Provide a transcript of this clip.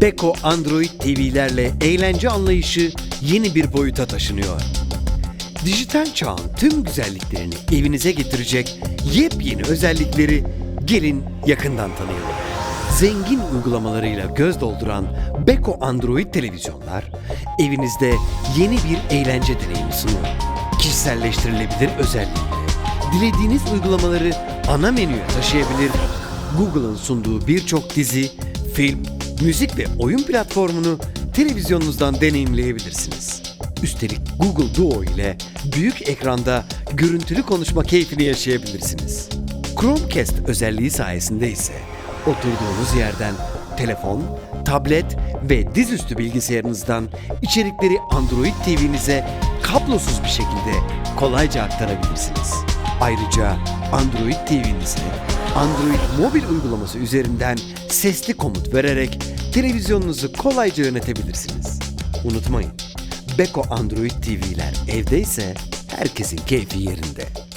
Beko Android TV'lerle eğlence anlayışı yeni bir boyuta taşınıyor. Dijital çağın tüm güzelliklerini evinize getirecek yepyeni özellikleri gelin yakından tanıyalım. Zengin uygulamalarıyla göz dolduran Beko Android televizyonlar evinizde yeni bir eğlence deneyimi sunuyor. Kişiselleştirilebilir özellikle dilediğiniz uygulamaları ana menüye taşıyabilir, Google'ın sunduğu birçok dizi, film, müzik ve oyun platformunu televizyonunuzdan deneyimleyebilirsiniz. Üstelik Google Duo ile büyük ekranda görüntülü konuşma keyfini yaşayabilirsiniz. Chromecast özelliği sayesinde ise oturduğunuz yerden telefon, tablet ve dizüstü bilgisayarınızdan içerikleri Android TV'nize kablosuz bir şekilde kolayca aktarabilirsiniz. Ayrıca Android TV'nize Android mobil uygulaması üzerinden sesli komut vererek televizyonunuzu kolayca yönetebilirsiniz. Unutmayın, Beko Android TV'ler evdeyse herkesin keyfi yerinde.